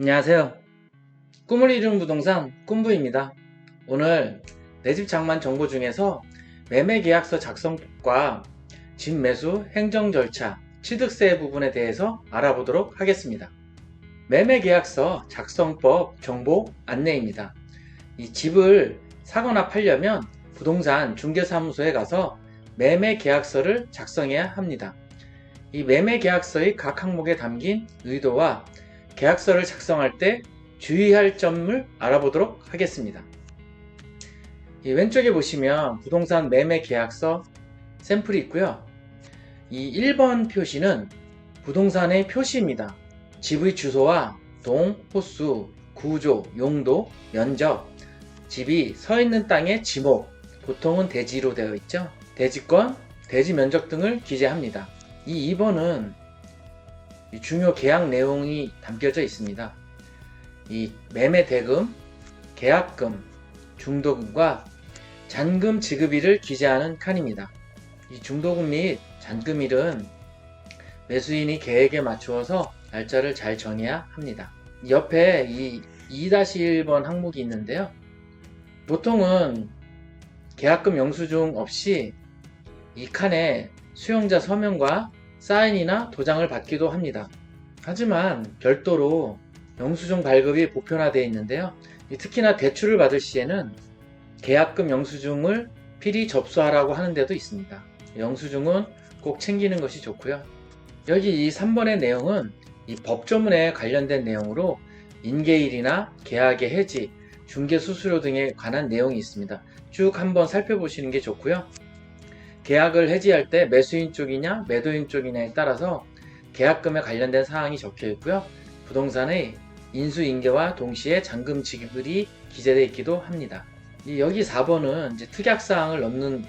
안녕하세요. 꿈을 이루는 부동산 꿈부입니다. 오늘 내 집 장만 정보 중에서 매매 계약서 작성법과 집 매수 행정 절차, 취득세 부분에 대해서 알아보도록 하겠습니다. 매매 계약서 작성법 정보 안내입니다. 이 집을 사거나 팔려면 부동산 중개사무소에 가서 매매 계약서를 작성해야 합니다. 이 매매 계약서의 각 항목에 담긴 의도와 계약서를 작성할 때 주의할 점을 알아보도록 하겠습니다. 이 왼쪽에 보시면 부동산 매매 계약서 샘플이 있고요. 이 1번 표시는 부동산의 표시입니다. 집의 주소와 동, 호수, 구조, 용도, 면적, 집이 서 있는 땅의 지목, 보통은 대지로 되어 있죠. 대지권, 대지 면적 등을 기재합니다. 이 2번은 이 중요 계약 내용이 담겨져 있습니다. 이 매매 대금, 계약금, 중도금과 잔금 지급일을 기재하는 칸입니다. 이 중도금 및 잔금일은 매수인이 계획에 맞추어서 날짜를 잘 정해야 합니다. 옆에 이 2-1번 항목이 있는데요. 보통은 계약금 영수증 없이 이 칸에 수용자 서명과 사인이나 도장을 받기도 합니다. 하지만 별도로 영수증 발급이 보편화되어 있는데요. 이 특히나 대출을 받을 시에는 계약금 영수증을 필히 접수하라고 하는 데도 있습니다. 영수증은 꼭 챙기는 것이 좋고요. 여기 이 3번의 내용은 이 법조문에 관련된 내용으로 인계일이나 계약의 해지, 중개 수수료 등에 관한 내용이 있습니다. 쭉 한번 살펴보시는 게 좋고요. 계약을 해지할 때 매수인 쪽이냐 매도인 쪽이냐에 따라서 계약금에 관련된 사항이 적혀 있고요. 부동산의 인수인계와 동시에 잔금 지급이 기재되어 있기도 합니다. 이 여기 4번은 이제 특약사항을 넣는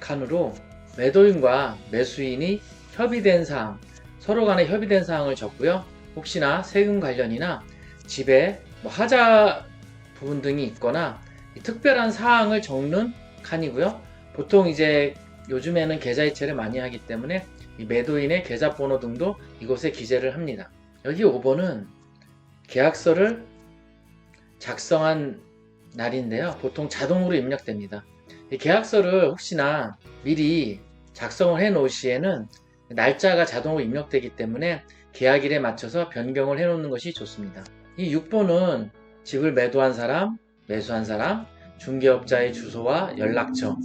칸으로 매도인과 매수인이 협의된 사항, 서로 간에 협의된 사항을 적고요. 혹시나 세금 관련이나 집에 뭐 하자 부분 등이 있거나 특별한 사항을 적는 칸이고요. 보통 이제 요즘에는 계좌이체를 많이 하기 때문에 이 매도인의 계좌번호 등도 이곳에 기재를 합니다. 여기 5번은 계약서를 작성한 날인데요. 보통 자동으로 입력됩니다. 이 계약서를 혹시나 미리 작성을 해 놓을 시에는 날짜가 자동으로 입력되기 때문에 계약일에 맞춰서 변경을 해 놓는 것이 좋습니다. 이 6번은 집을 매도한 사람, 매수한 사람, 중개업자의 주소와 연락처,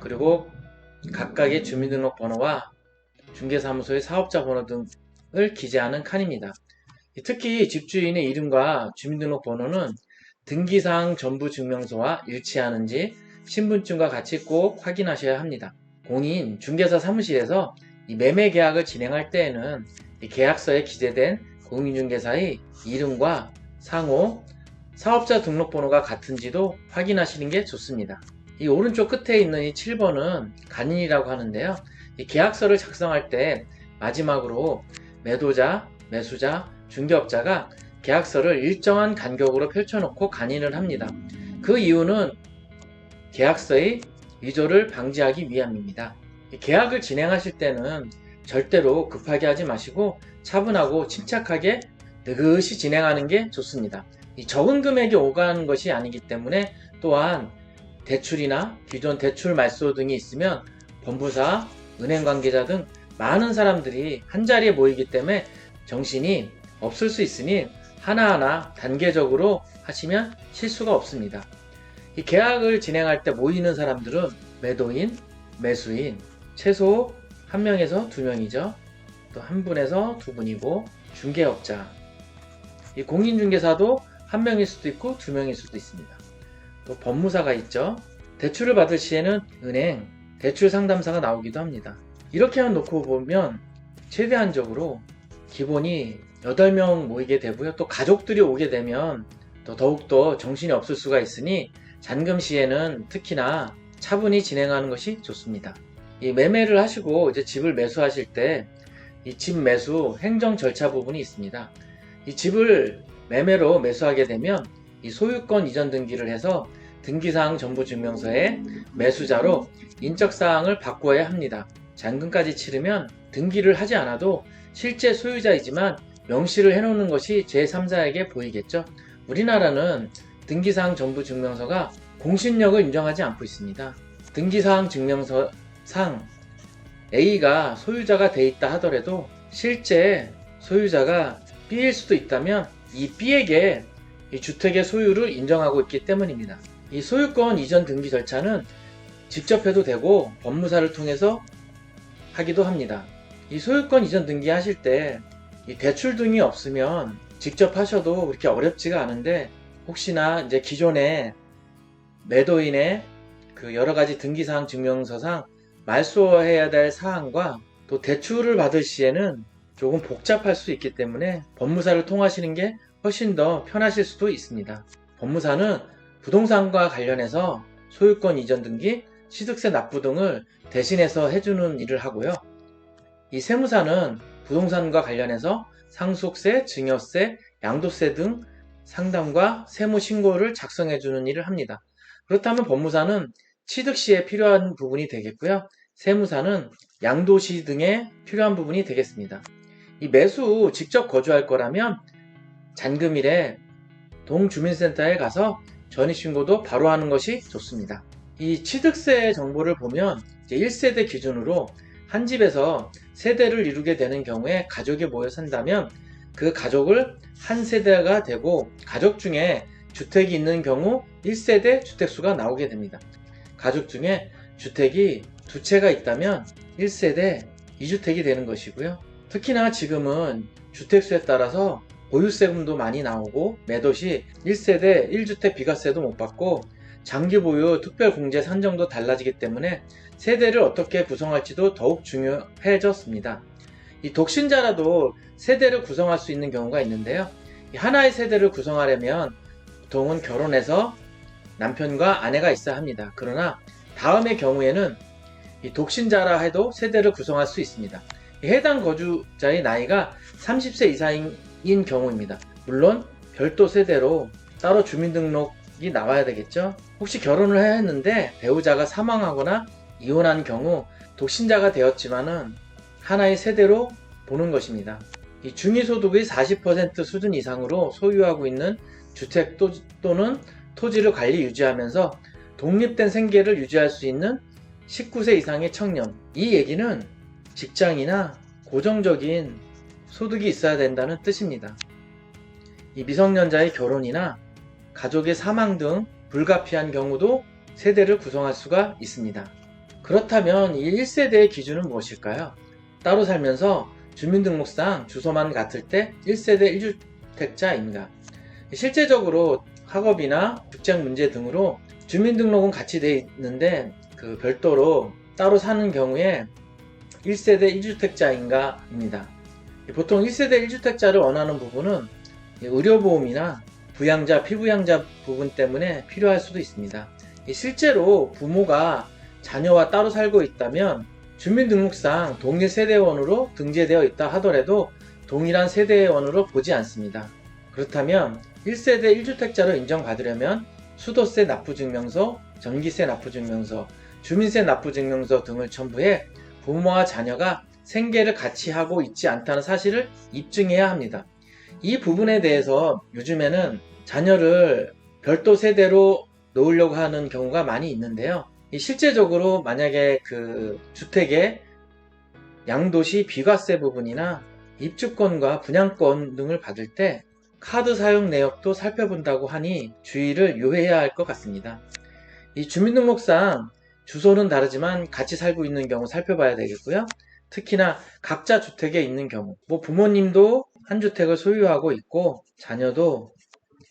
그리고 각각의 주민등록번호와 중개사무소의 사업자 번호 등을 기재하는 칸입니다. 특히 집주인의 이름과 주민등록번호는 등기사항 전부 증명서와 일치하는지 신분증과 같이 꼭 확인하셔야 합니다. 공인 중개사 사무실에서 이 매매 계약을 진행할 때에는 이 계약서에 기재된 공인중개사의 이름과 상호, 사업자 등록번호가 같은지도 확인하시는 게 좋습니다. 이 오른쪽 끝에 있는 이 7번은 간인이라고 하는데요. 이 계약서를 작성할 때 마지막으로 매도자, 매수자, 중개업자가 계약서를 일정한 간격으로 펼쳐놓고 간인을 합니다. 그 이유는 계약서의 위조를 방지하기 위함입니다. 이 계약을 진행하실 때는 절대로 급하게 하지 마시고 차분하고 침착하게 느긋이 진행하는 게 좋습니다. 이 적은 금액이 오가는 것이 아니기 때문에 또한 대출이나 기존 대출 말소 등이 있으면 법무사, 은행 관계자 등 많은 사람들이 한 자리에 모이기 때문에 정신이 없을 수 있으니 하나하나 단계적으로 하시면 실수가 없습니다. 이 계약을 진행할 때 모이는 사람들은 매도인, 매수인, 최소 한 명에서 두 명이죠. 또 한 분에서 두 분이고 중개업자. 이 공인중개사도 한 명일 수도 있고 두 명일 수도 있습니다. 또 법무사가 있죠. 대출을 받을 시에는 은행, 대출 상담사가 나오기도 합니다. 이렇게만 놓고 보면 최대한적으로 기본이 8명 모이게 되고요. 또 가족들이 오게 되면 또 더욱더 정신이 없을 수가 있으니 잔금 시에는 특히나 차분히 진행하는 것이 좋습니다. 이 매매를 하시고 이제 집을 매수하실 때 이 집 매수 행정 절차 부분이 있습니다. 이 집을 매매로 매수하게 되면 이 소유권 이전 등기를 해서 등기사항 전부 증명서에 매수자로 인적사항을 바꿔야 합니다. 잔금까지 치르면 등기를 하지 않아도 실제 소유자이지만 명시를 해놓는 것이 제3자에게 보이겠죠. 우리나라는 등기사항 전부 증명서가 공신력을 인정하지 않고 있습니다. 등기사항 증명서 상 A가 소유자가 돼 있다 하더라도 실제 소유자가 B일 수도 있다면 이 B에게 이 주택의 소유를 인정하고 있기 때문입니다. 이 소유권 이전 등기 절차는 직접 해도 되고 법무사를 통해서 하기도 합니다. 이 소유권 이전 등기 하실 때이 대출 등이 없으면 직접 하셔도 그렇게 어렵지가 않은데 혹시나 이제 기존에 매도인의 그 여러 가지 등기사항 증명서상 말소해야 될 사항과 또 대출을 받을 시에는 조금 복잡할 수 있기 때문에 법무사를 통하시는 게 훨씬 더 편하실 수도 있습니다. 법무사는 부동산과 관련해서 소유권 이전 등기, 취득세 납부 등을 대신해서 해주는 일을 하고요. 이 세무사는 부동산과 관련해서 상속세, 증여세, 양도세 등 상담과 세무 신고를 작성해 주는 일을 합니다. 그렇다면 법무사는 취득 시에 필요한 부분이 되겠고요. 세무사는 양도시 등에 필요한 부분이 되겠습니다. 이 매수 후 직접 거주할 거라면 잔금일에 동주민센터에 가서 전입신고도 바로 하는 것이 좋습니다. 이 취득세 정보를 보면 1세대 기준으로 한 집에서 세대를 이루게 되는 경우에 가족이 모여 산다면 그 가족을 한 세대가 되고 가족 중에 주택이 있는 경우 1세대 주택수가 나오게 됩니다. 가족 중에 주택이 두 채가 있다면 1세대 2주택이 되는 것이고요. 특히나 지금은 주택수에 따라서 보유세금도 많이 나오고 매도시 1세대 1주택 비과세도 못 받고 장기 보유 특별 공제 산정도 달라지기 때문에 세대를 어떻게 구성할지도 더욱 중요해졌습니다. 이 독신자라도 세대를 구성할 수 있는 경우가 있는데요. 하나의 세대를 구성하려면 보통은 결혼해서 남편과 아내가 있어야 합니다. 그러나 다음의 경우에는 독신자라 해도 세대를 구성할 수 있습니다. 해당 거주자의 나이가 30세 이상인 경우입니다. 물론 별도 세대로 따로 주민등록이 나와야 되겠죠. 혹시 결혼을 해야 했는데 배우자가 사망하거나 이혼한 경우 독신자가 되었지만은 하나의 세대로 보는 것입니다. 이 중위소득의 40% 수준 이상으로 소유하고 있는 주택 또, 또는 토지를 관리 유지하면서 독립된 생계를 유지할 수 있는 19세 이상의 청년. 이 얘기는 직장이나 고정적인 소득이 있어야 된다는 뜻입니다. 이 미성년자의 결혼이나 가족의 사망 등 불가피한 경우도 세대를 구성할 수가 있습니다. 그렇다면 이 1세대의 기준은 무엇일까요? 따로 살면서 주민등록상 주소만 같을 때 1세대 1주택자입니다. 실제적으로 학업이나 직장 문제 등으로 주민등록은 같이 되어 있는데 그 별도로 따로 사는 경우에 1세대 1주택자인가입니다. 보통 1세대 1주택자를 원하는 부분은 의료보험이나 부양자, 피부양자 부분 때문에 필요할 수도 있습니다. 실제로 부모가 자녀와 따로 살고 있다면 주민등록상 동일 세대원으로 등재되어 있다 하더라도 동일한 세대원으로 보지 않습니다. 그렇다면 1세대 1주택자로 인정받으려면 수도세 납부증명서, 전기세 납부증명서, 주민세 납부증명서 등을 첨부해 부모와 자녀가 생계를 같이 하고 있지 않다는 사실을 입증해야 합니다. 이 부분에 대해서 요즘에는 자녀를 별도 세대로 놓으려고 하는 경우가 많이 있는데요. 실제적으로 만약에 그 주택의 양도시 비과세 부분이나 입주권과 분양권 등을 받을 때 카드 사용 내역도 살펴본다고 하니 주의를 요해야 할 것 같습니다. 이 주민등록상 주소는 다르지만 같이 살고 있는 경우 살펴봐야 되겠고요. 특히나 각자 주택에 있는 경우, 뭐 부모님도 한 주택을 소유하고 있고 자녀도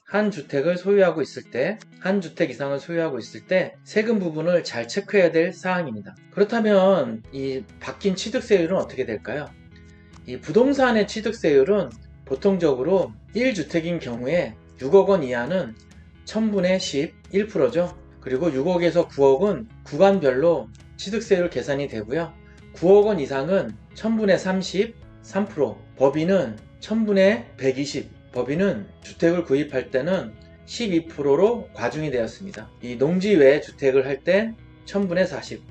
한 주택을 소유하고 있을 때, 한 주택 이상을 소유하고 있을 때 세금 부분을 잘 체크해야 될 사항입니다. 그렇다면 이 바뀐 취득세율은 어떻게 될까요? 이 부동산의 취득세율은 보통적으로 1주택인 경우에 6억 원 이하는 1000분의 10, 1%죠. 그리고 6억에서 9억은 구간별로 취득세율 계산이 되고요. 9억 원 이상은 1000분의 30, 3%, 법인은 1000분의 120, 법인은 주택을 구입할 때는 12%로 과중이 되었습니다. 이 농지 외 주택을 할 땐 1000분의 40,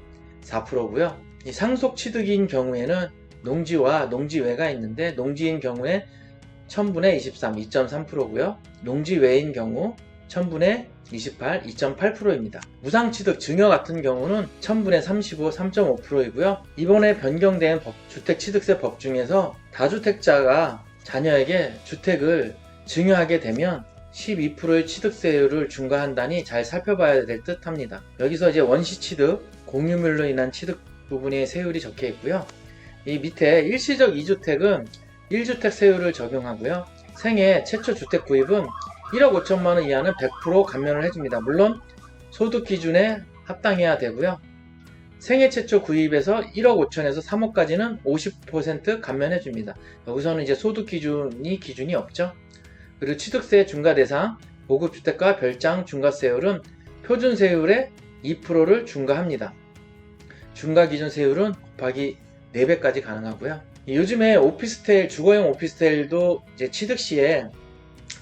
4%고요. 이 상속 취득인 경우에는 농지와 농지 외가 있는데 농지인 경우에 1000분의 23, 2.3%고요. 용지 외인 경우 1000분의 28, 2.8%입니다. 무상취득 증여 같은 경우는 1000분의 35, 3.5%이고요. 이번에 변경된 법- 주택취득세 법 중에서 다주택자가 자녀에게 주택을 증여하게 되면 12%의 취득세율을 중과한다니 잘 살펴봐야 될 듯 합니다. 여기서 이제 원시취득, 공유물로 인한 취득 부분의 세율이 적혀 있고요. 이 밑에 일시적 2주택은 1주택 세율을 적용하고요. 생애 최초 주택 구입은 1억 5천만 원 이하는 100% 감면을 해줍니다. 물론 소득 기준에 합당해야 되고요. 생애 최초 구입에서 1억 5천에서 3억까지는 50% 감면해 줍니다. 여기서는 이제 소득 기준이 기준이 없죠. 그리고 취득세 중과 대상, 보급주택과 별장 중과세율은 표준 세율의 2%를 중과합니다. 중과 기준 세율은 곱하기 4배까지 가능하고요. 요즘에 오피스텔, 주거용 오피스텔도 이제 취득 시에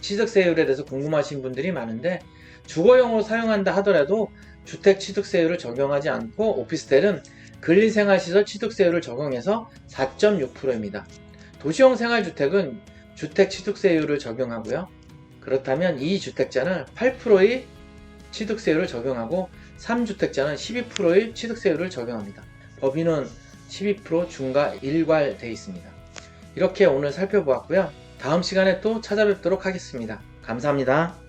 취득세율에 대해서 궁금하신 분들이 많은데 주거용으로 사용한다 하더라도 주택 취득세율을 적용하지 않고 오피스텔은 근린생활시설 취득세율을 적용해서 4.6%입니다. 도시형 생활주택은 주택 취득세율을 적용하고요. 그렇다면 이 주택자는 8%의 취득세율을 적용하고 3주택자는 12%의 취득세율을 적용합니다. 법인은 12% 중과 일괄되어 있습니다. 이렇게 오늘 살펴보았고요. 다음 시간에 또 찾아뵙도록 하겠습니다. 감사합니다.